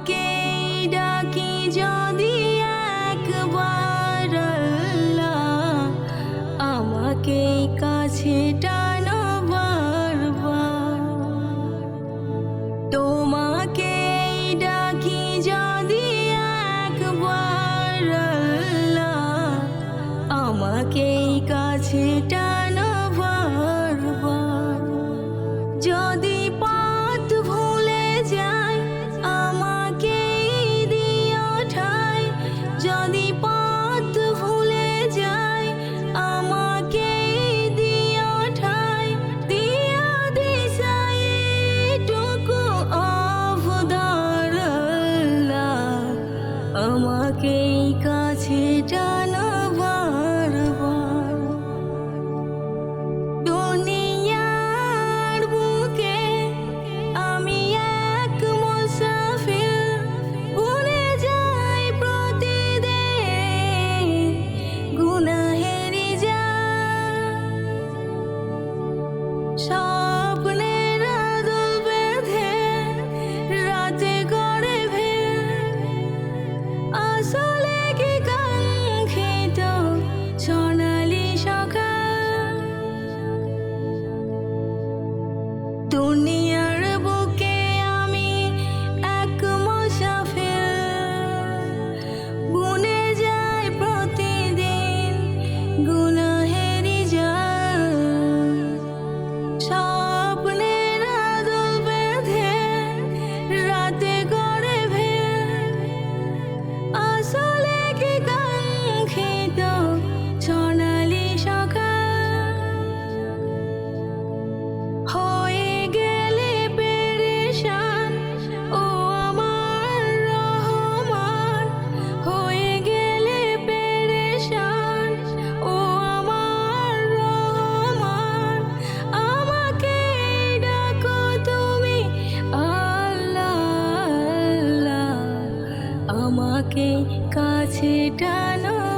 তোমাকে ডাকি একবার আমাকে কাছে টানো বারবার। ডাকি একবার কাছে good. কাছে